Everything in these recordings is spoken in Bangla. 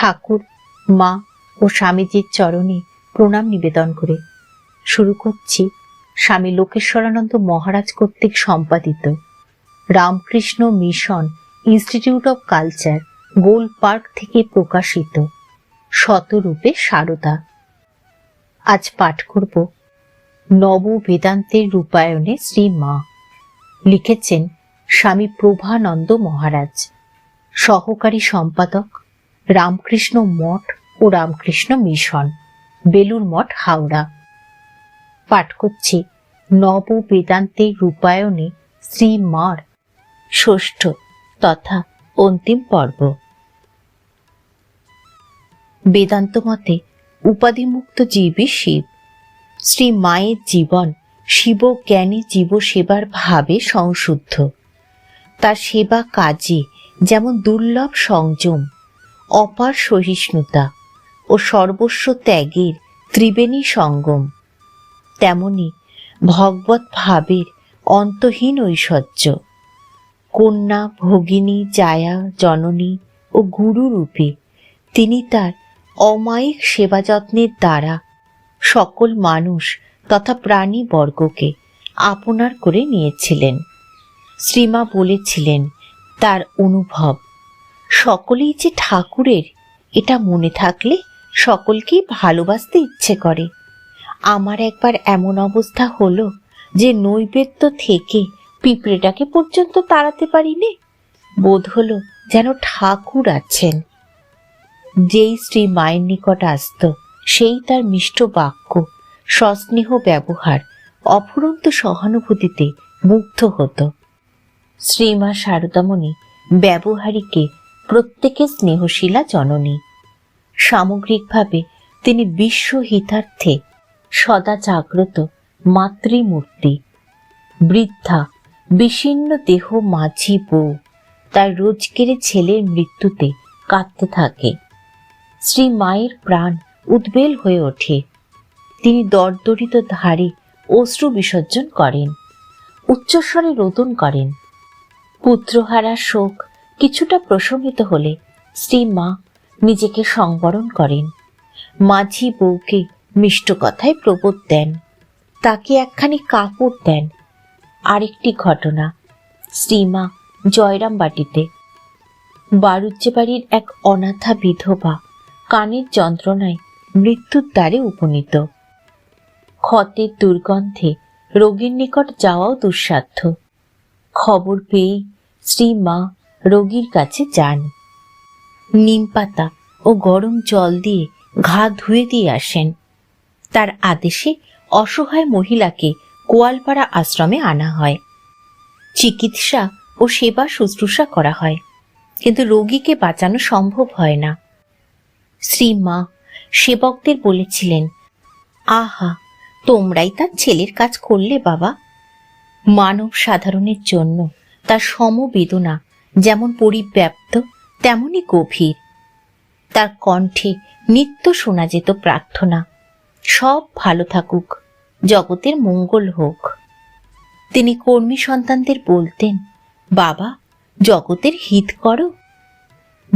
ঠাকুর, মা ও স্বামীজির চরণে প্রণাম নিবেদন করে। শুরু করছি স্বামী লোকেশ্বরানন্দ মহারাজ কর্তৃক সম্পাদিত Ramakrishna Mission Institute of Culture, Gol Park থেকে প্রকাশিত শতরূপে সারদা। আজ পাঠ করব নব বেদান্তের রূপায়ণে শ্রী মা। লিখেছেন স্বামী প্রভানন্দ মহারাজ। সহকারী সম্পাদক রামকৃষ্ণ মঠ ও রামকৃষ্ণ মিশন বেলুর মঠ, হাওড়া। পাঠ করছি নব বেদান্তের রূপায়ণে শ্রী মার ষষ্ঠ তথা অন্তিম পর্ব। বেদান্ত মতে উপাধিমুক্ত জীবই শিব। শ্রী মায়ের জীবন শিব জ্ঞানী জীব সেবার ভাবে সংশুদ্ধ। তার সেবা কাজে যেমন দুর্লভ সংযম অপার সহিষ্ণুতা ও সর্বস্ব ত্যাগের ত্রিবেণী সঙ্গম। তেমনি ভগবত ভাবের অন্তহীন ঐশ্বর্য। কন্যা, ভগিনী, জায়া, জননী ও গুরু রূপে তিনি তার অমায়িক সেবা যত্নের দ্বারা সকল মানুষ তথা প্রাণী বর্গকে আপনার করে নিয়েছিলেন। শ্রীমা বলেছিলেন, তার অনুভব সকলেই যে ঠাকুরের, এটা মনে থাকলে সকলকেই ভালোবাসতে ইচ্ছে করে। আমার একবার এমন অবস্থা হলো যে নৈবেদ্য থেকে পিঁপড়েটাকে পর্যন্ত তাড়াতে পারিনি। বোধ হলো যেন ঠাকুর আছেন। যেই শ্রী মায়ের নিকট আসত, সেই তার মিষ্ট বাক্য, সস্নেহ ব্যবহার, অফুরন্ত সহানুভূতিতে মুগ্ধ হতো। শ্রীমা শারদামণি ব্যবহারিকে প্রত্যেকে স্নেহশীলা জননী। সামগ্রিকভাবে তিনি বিশ্ব হিতার্থে সদা জাগ্রত মাতৃমূর্তি। বৃদ্ধা বিশীর্ণ দেহ মাঝি বউ, তার রোজকেরে ছেলের মৃত্যুতে কাঁদতে থাকে। শ্রী মায়ের প্রাণ উদ্বেল হয়ে ওঠে। তিনি দরদরিত ধারে অশ্রু বিসর্জন করেন, উচ্চস্বরে রোদন করেন। পুত্রহারা শোক কিছুটা প্রশমিত হলে শ্রী মা নিজেকে সংবরণ করেন। মাঝি বউকে মিষ্ট কথায় প্রবোধ দেন, তাকে একখানি কাপড় দেন। আরেকটি ঘটনা শ্রীমা জয়রাম বাটিতে। বাড়ুজ্জে বাড়ির এক অনাথা বিধবা কানের যন্ত্রণায় মৃত্যুর দ্বারে উপনীত। ক্ষতের দুর্গন্ধে রোগীর নিকট যাওয়াও দুঃসাধ্য। খবর পেয়ে শ্রী মা রোগীর কাছে যান। নিম পাতা ও গরম জল দিয়ে ঘা ধুয়ে দিয়ে আসেন। তার আদেশে অসহায় মহিলাকে কোয়ালপাড়া আশ্রমে আনা হয়। চিকিৎসা ও সেবা শুশ্রূষা করা হয়, কিন্তু রোগীকে বাঁচানো সম্ভব হয় না। শ্রী মা, সেবকদের বলেছিলেন, আহা, তোমরাই তার ছেলের কাজ করলে বাবা। মানব সাধারণের জন্য তার সমবেদনা যেমন পরিব্যাপ্ত, তেমনই গভীর। তার কণ্ঠে নিত্য শোনা যেত প্রার্থনা। সব ভালো থাকুক, জগতের মঙ্গল হোক। তিনি কর্মী সন্তানদের বলতেন, বাবা, জগতের হিত করো।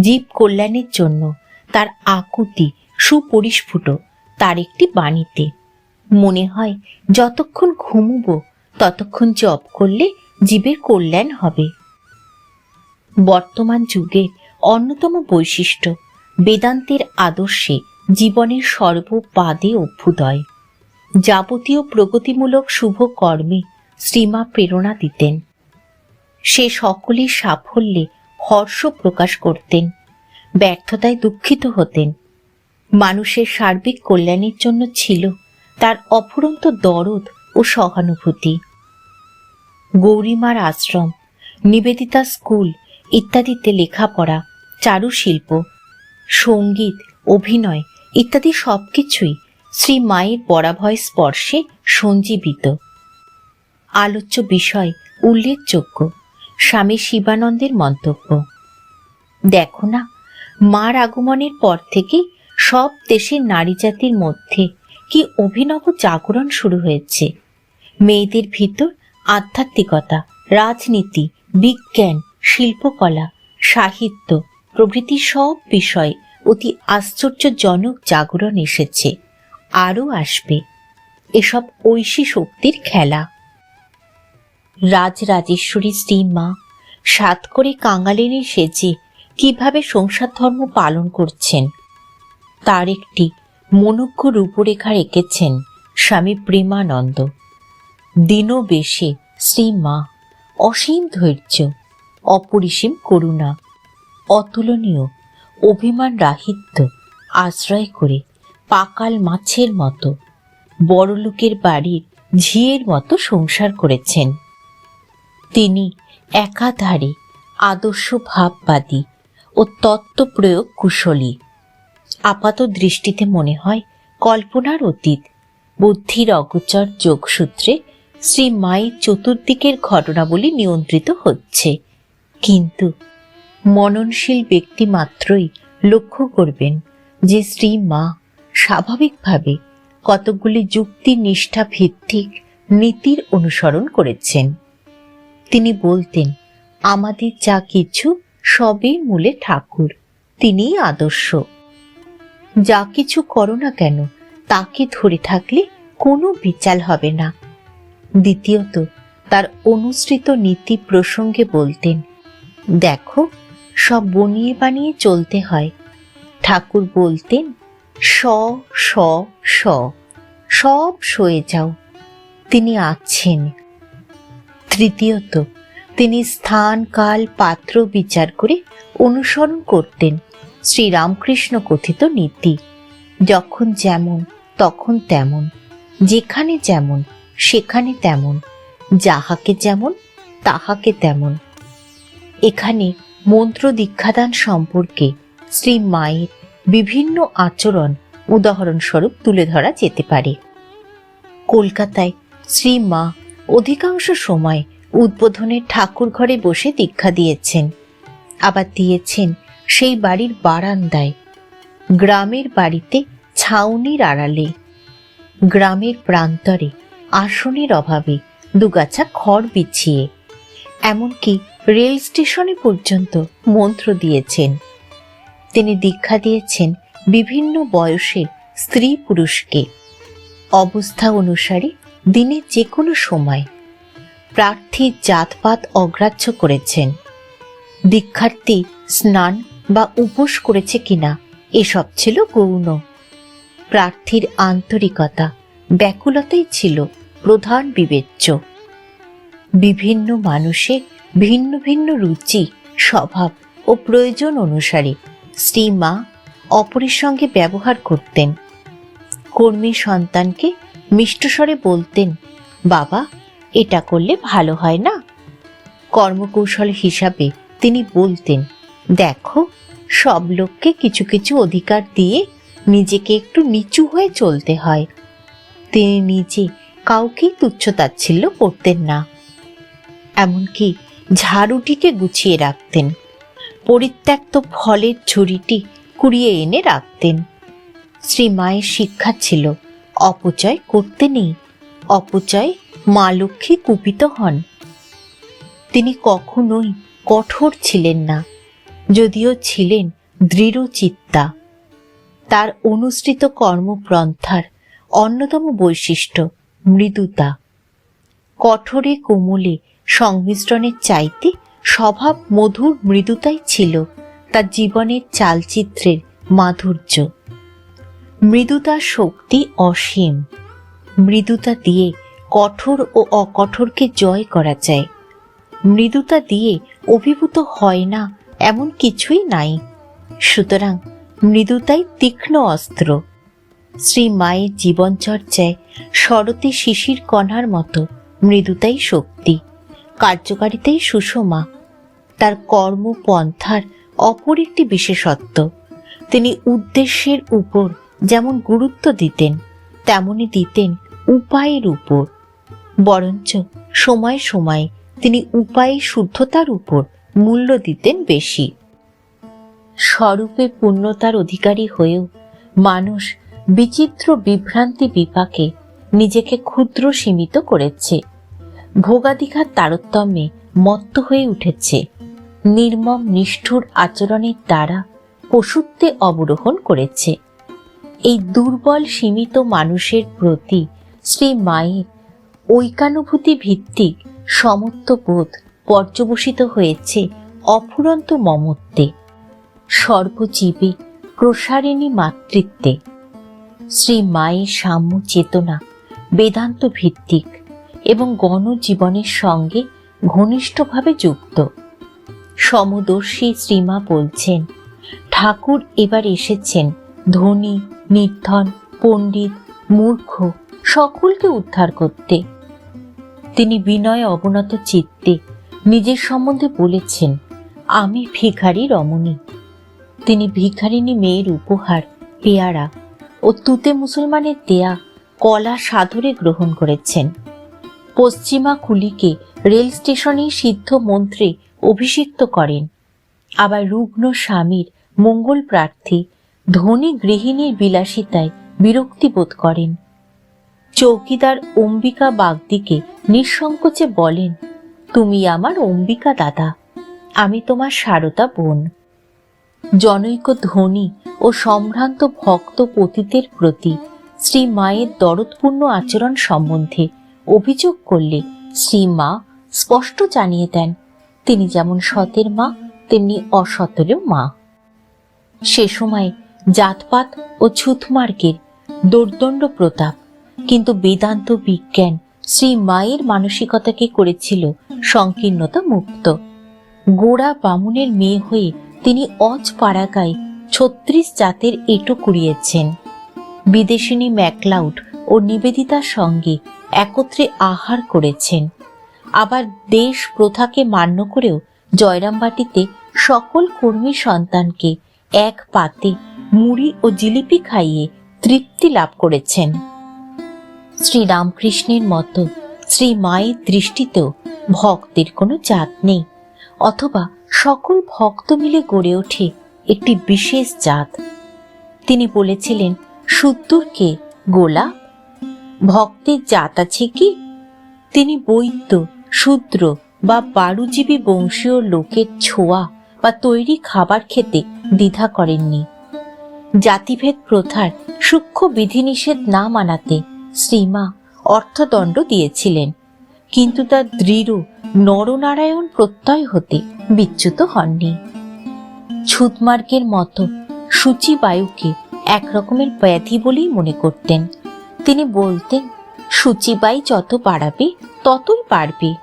জীব কল্যাণের জন্য তার আকুতি সুপরিস্ফুট, তার একটি বাণীতে। মনে হয় যতক্ষণ ঘুমুব, ততক্ষণ জপ করলে জীবের কল্যাণ হবে। বর্তমান যুগের অন্যতম বৈশিষ্ট্য বেদান্তের আদর্শে জীবনের সর্বপাদে অভ্যুদয়। যাবতীয় প্রগতিমূলক শুভ কর্মে শ্রীমা প্রেরণা দিতেন। সে সকলের সাফল্যে হর্ষ প্রকাশ করতেন, ব্যর্থতায় দুঃখিত হতেন। মানুষের সার্বিক কল্যাণের জন্য ছিল তার অফুরন্ত দরদ ও সহানুভূতি। গৌরীমার আশ্রম, নিবেদিতা স্কুল ইত্যাদিতে লেখাপড়া, চারুশিল্প, সংগীত, অভিনয় ইত্যাদি সবকিছুই শ্রী মায়ের বরাভয় স্পর্শে সঞ্জীবিত। আলোচ্য বিষয়, উল্লেখযোগ্য। স্বামী শিবানন্দের মন্তব্য। দেখো না, মার আগমনের পর থেকে সব দেশের নারী জাতির মধ্যে কি অভিনব জাগরণ শুরু হয়েছে। মেয়েদের ভিতর আধ্যাত্মিকতা, রাজনীতি, বিজ্ঞান শিল্পকলা, সাহিত্য প্রভৃতি সব বিষয়ে অতি আশ্চর্যজনক জাগরণ এসেছে। আরও আসবে এসব ঐশী শক্তির খেলা। রাজরাজেশ্বরী শ্রী মা, সাত করে কাঙালিনী সেজে কীভাবে সংসার ধর্ম পালন করছেন? তার একটি মনোজ্ঞ রূপরেখা এঁকেছেন স্বামী প্রেমানন্দ। দিনও বেশে শ্রী মা, অসীম ধৈর্য অপরিসীম করুণা, অতুলনীয়, অভিমান রাহিত্য, আশ্রয় করে পাকাল মাছের মতো, বড়লোকের বাড়ির ঝিয়ের মতো সংসার করেছেন। তিনি একাধারে আদর্শ ভাববাদী ও তত্ত্ব প্রয়োগ কুশলী। আপাত দৃষ্টিতে মনে হয় কল্পনার অতীত, বুদ্ধির অগোচর যোগসূত্রে শ্রী মায়ের চতুর্দিকের ঘটনাবলী নিয়ন্ত্রিত হচ্ছে। কিন্তু মননশীল ব্যক্তি মাত্রই লক্ষ্য করবেন যে শ্রী মা স্বাভাবিকভাবে কতকগুলি যুক্তি নিষ্ঠা ভিত্তিক নীতির অনুসরণ করেছেন। তিনি বলতেন, আমাদের যা কিছু সবই মূলে ঠাকুর, তিনিই আদর্শ। যা কিছু করো না কেন, তাকে ধরে থাকলে কোনো বিচাল হবে না। দ্বিতীয়ত, তার অনুসৃত নীতি প্রসঙ্গে বলতেন দেখো, সব বনিয়ে বানিয়ে চলতে হয়। ঠাকুর বলতেন স স স সব সয়ে যাও। তিনি আছেন। তৃতীয়ত, তিনি স্থান, কাল, পাত্র বিচার করে অনুসরণ করতেন শ্রীরামকৃষ্ণ কথিত নীতি। যখন যেমন, তখন তেমন, যেখানে যেমন, সেখানে তেমন, যাহাকে যেমন, তাহাকে তেমন। এখানে মন্ত্র দীক্ষাদান সম্পর্কে শ্রী মায়ের বিভিন্ন আচরণ উদাহরণস্বরূপ তুলে ধরা যেতে পারে। কলকাতায় শ্রী মা অধিকাংশ সময় উদ্বোধনের ঠাকুর ঘরে বসে দীক্ষা দিয়েছেন। আবার দিয়েছেন সেই বাড়ির বারান্দায়, গ্রামের বাড়িতে ছাউনির আড়ালে। গ্রামের প্রান্তরে আসনের অভাবে দুগাছা খড় বিছিয়ে, এমনকি রেল স্টেশনে পর্যন্ত মন্ত্র দিয়েছেন। তিনি দীক্ষা দিয়েছেন বিভিন্ন বয়সের স্ত্রী পুরুষকে। অবস্থা অনুসারে দিনে যে কোনো সময় প্রার্থীর জাতপাত অগ্রাহ্য করেছেন। দীক্ষার্থী স্নান বা উপোস করেছে কিনা এসব ছিল গৌণ। প্রার্থীর আন্তরিকতা ব্যাকুলতাই ছিল প্রধান বিবেচ্য। বিভিন্ন মানুষের ভিন্ন ভিন্ন রুচি, স্বভাব ও প্রয়োজন অনুসারে শ্রী মা অপরের সঙ্গে ব্যবহার করতেন। কর্মী সন্তানকে মিষ্টস্বরে বলতেন, বাবা, এটা করলে ভালো হয় না? কর্মকৌশল হিসাবে তিনি বলতেন, দেখো, সব লোককে কিছু কিছু অধিকার দিয়ে নিজেকে একটু নিচু হয়ে চলতে হয়। তিনি নিজে কাউকেই তুচ্ছতাচ্ছিল্য করতেন না। এমনকি ঝাড়ুটিকে গুছিয়ে রাখতেন। পরিত্যক্ত ফলের ঝুড়িটি কুড়িয়ে এনে রাখতেন। শ্রী মায়ের শিক্ষা ছিল, অপচয় করতে নেই। অপচয় মা লক্ষ্মী কুপিত হন। তিনি কখনোই কঠোর ছিলেন না, যদিও ছিলেন দৃঢ় চিত্তা তার অনুসৃত কর্মপ্রন্থার অন্যতম বৈশিষ্ট্য মৃদুতা। কঠোরে কোমলে সংমিশ্রণের চাইতে স্বভাব মধুর মৃদুতাই ছিল তার জীবনের চালচিত্রের মাধুর্য। মৃদুতার শক্তি অসীম। মৃদুতা দিয়ে কঠোর ও অকঠোরকে জয় করা যায়। মৃদুতা দিয়ে অভিভূত হয় না এমন কিছুই নাই। সুতরাং মৃদুতাই তীক্ষ্ণ অস্ত্র। শ্রী মায়ের জীবনচর্চায় শরতে শিশির কণার মতো মৃদুতাই শক্তি। কার্যকারিতাই সুষমা। তার কর্মপন্থার অপর একটি বিশেষত্ব, তিনি উদ্দেশ্যের উপর যেমন গুরুত্ব দিতেন তেমনি দিতেন উপায়ের উপর। বরঞ্চ সময় সময় তিনি উপায়ে শুদ্ধতার উপর মূল্য দিতেন বেশি। স্বরূপে পূর্ণতার অধিকারী হয়েও মানুষ বিচিত্র বিভ্রান্তি বিপাকে নিজেকে ক্ষুদ্র সীমিত করেছে। ভোগাধিকার তারতম্যে মত্ত হয়ে উঠেছে। নির্মম নিষ্ঠুর আচরণের দ্বারা পশুত্বে অবরোহণ করেছে। এই দুর্বল সীমিত মানুষের প্রতি শ্রী মায়ের ঐকানুভূতি ভিত্তিক সমত্ব বোধ পর্যবসিত হয়েছে অফুরন্ত মমত্বে, সর্বজীবে প্রসারিণী মাতৃত্বে। শ্রী মায়ের সাম্য চেতনা বেদান্ত ভিত্তিক এবং গণজীবনের সঙ্গে ঘনিষ্ঠভাবে যুক্ত। সমদর্শী শ্রীমা বলছেন, ঠাকুর এবার এসেছেন। ধনী, নির্ধন, পণ্ডিত, মূর্খ, সকলকে উদ্ধার করতে। তিনি বিনয় অবনত চিত্তে নিজের সম্বন্ধে বলেছেন, আমি ভিখারি রমণী। তিনি ভিখারিনী মেয়ের উপহার, পেয়ারা ও তুতে মুসলমানের দেয়া কলা সাদরে গ্রহণ করেছেন। পশ্চিমা কুলিকে রেল স্টেশনে সিদ্ধ মন্ত্রে অভিষিক্ত করেন। আবার রুগ্ন স্বামীর মঙ্গল প্রার্থী ধনী গৃহিণীর বিলাসিতায় বিরক্তি বোধ করেন। চৌকিদার অম্বিকা বাগদিকে নিঃসংকোচে বলেন, তুমি আমার অম্বিকা দাদা, আমি তোমার সারদা বোন। জনৈক ধনী ও সম্ভ্রান্ত ভক্ত পতিতের প্রতি শ্রী মায়ের দরদপূর্ণ আচরণ সম্বন্ধে অভিযোগ করলে শ্রী মা স্পষ্ট জানিয়ে দেন, তিনি যেমন সতের মা, তেমনি অসতেরও মা। সে সময় জাতপাত ও ছুতমার্গের দোর্দণ্ড প্রতাপ, কিন্তু বেদান্ত বিজ্ঞান শ্রী মায়ের মানসিকতাকে করেছিল সংকীর্ণতা মুক্ত। গোড়া বামুনের মেয়ে হয়ে তিনি অজ পাড়াগায় ছত্রিশ জাতের এটো কুড়িয়েছেন। বিদেশিনী ম্যাকলাউড ও নিবেদিতার সঙ্গে একত্রে আহার করেছেন। আবার দেশ প্রথাকে মান্য করেও জয়রামবাটিতে সকল কর্মী সন্তানকে এক পাতে মুড়ি ও জিলিপি খাইয়ে তৃপ্তি লাভ করেছেন। শ্রীরামকৃষ্ণের মতো শ্রী মায়ের দৃষ্টিতেও ভক্তের কোনো জাত নেই, অথবা সকল ভক্ত মিলে গড়ে ওঠে একটি বিশেষ জাত। তিনি বলেছিলেন, সুদ্দুরকে গোলাপ ভক্তের জাত আছে কি? তিনি বৈদ্য, শূদ্র বা বারুজীবী বংশীয় লোকের ছোঁয়া বা তৈরি খাবার খেতে দ্বিধা করেননি। জাতিভেদ প্রথার সূক্ষ্ম বিধিনিষেধ না মানাতে শ্রীমা অর্থদণ্ড দিয়েছিলেন, কিন্তু তার দৃঢ় নরনারায়ণ প্রত্যয় হতে বিচ্যুত হননি। ছুতমার্গের মতো সূচি বায়ুকে এক রকমের ব্যাধি বলেই মনে করতেন। তিনি বলতেন, সূচিবাই যত বাড়াবে, ততই পারবে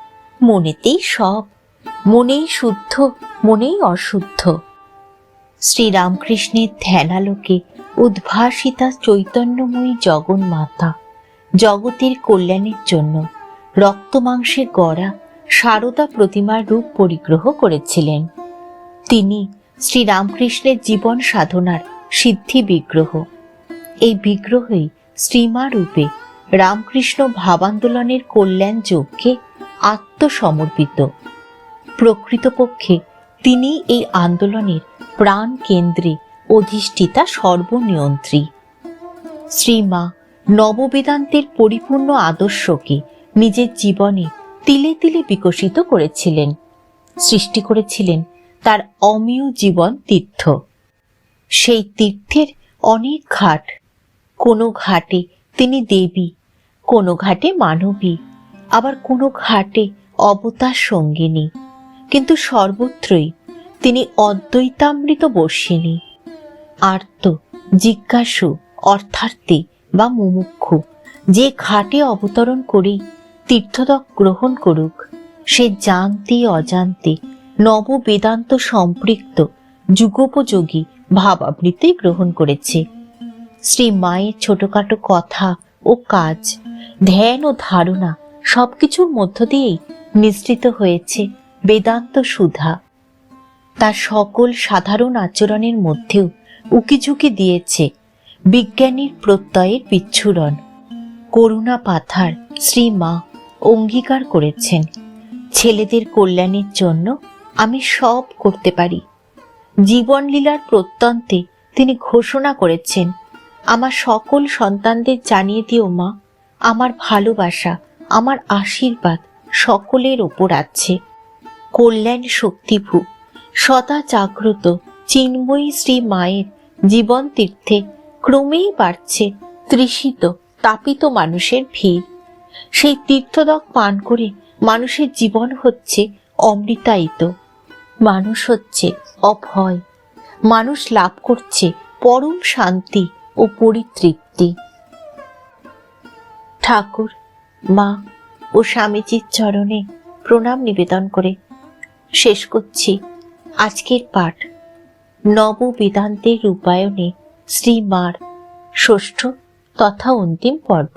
মনেতেই সব, মনেই শুদ্ধ, মনেই অশুদ্ধ। শ্রীরামকৃষ্ণের ধ্যানালোকে উদ্ভাসিতা চৈতন্যময়ী জগন্মাতা, জগতের কল্যাণের জন্য রক্তমাংসে গড়া সারদা প্রতিমার রূপ পরিগ্রহ করেছিলেন। তিনি শ্রীরামকৃষ্ণের জীবন সাধনার সিদ্ধি বিগ্রহ। এই বিগ্রহই শ্রীমা রূপে রামকৃষ্ণ ভাবান্দোলনের কল্যাণ যজ্ঞে আত্মসমর্পিত। প্রকৃতপক্ষে তিনি এই আন্দোলনের প্রাণ কেন্দ্রে অধিষ্ঠিতা সর্বনিয়ন্ত্রী। শ্রীমা নববেদান্তের পরিপূর্ণ আদর্শকে নিজের জীবনে তিলে তিলে বিকশিত করেছিলেন। সৃষ্টি করেছিলেন তার অমীয় জীবন তীর্থ। সেই তীর্থের অনেক ঘাট কোনো ঘাটে তিনি দেবী, কোনো ঘাটে মানবী, আবার কোনো ঘাটে অবতার সঙ্গিনী। কিন্তু সর্বত্রই তিনি অদ্বৈতামৃত বর্ষিনী আর্ত, জিজ্ঞাসু, অর্থার্থী বা মুমুক্ষু, যে ঘাটে অবতরণ করেই তীর্থদক গ্রহণ করুক, সে জানতে অজান্তে নব বেদান্ত সম্পৃক্ত যুগোপযোগী ভাবাবৃত্তি গ্রহণ করেছে। শ্রী মায়ের ছোটখাটো কথা ও কাজ, ধ্যান ও ধারণা সবকিছুর মধ্য দিয়েই নিঃসৃত হয়েছে বেদান্ত সুধা। তার সকল সাধারণ আচরণের মধ্যেও উকিঝুঁকি দিয়েছে বিজ্ঞানীর প্রত্যয়ের বিচ্ছুরণ। করুণা পাথার শ্রী মা অঙ্গীকার করেছেন, ছেলেদের কল্যাণের জন্য আমি সব করতে পারি। জীবনলীলার প্রত্যন্তে তিনি ঘোষণা করেছেন আমার সকল সন্তানদের জানিয়ে দিও মা, আমার ভালোবাসা, আমার আশীর্বাদ সকলের ওপর আছে। কল্যাণ শক্তিভু, সদা জাগ্রত, চিন্ময়ী শ্রী মায়ের জীবন তীর্থে ক্রমেই বাড়ছে তৃষিত, তাপিত মানুষের ভিড়। সেই তীর্থদক পান করে মানুষের জীবন হচ্ছে অমৃতায়িত। মানুষ হচ্ছে অভয়। মানুষ লাভ করছে পরম শান্তি। ও পরিতৃপ্তি ঠাকুর, মা ও স্বামীজির চরণে প্রণাম নিবেদন করে শেষ করছি আজকের পাঠ। নব বেদান্তের রূপায়ণে শ্রীমার ষষ্ঠ তথা অন্তিম পর্ব।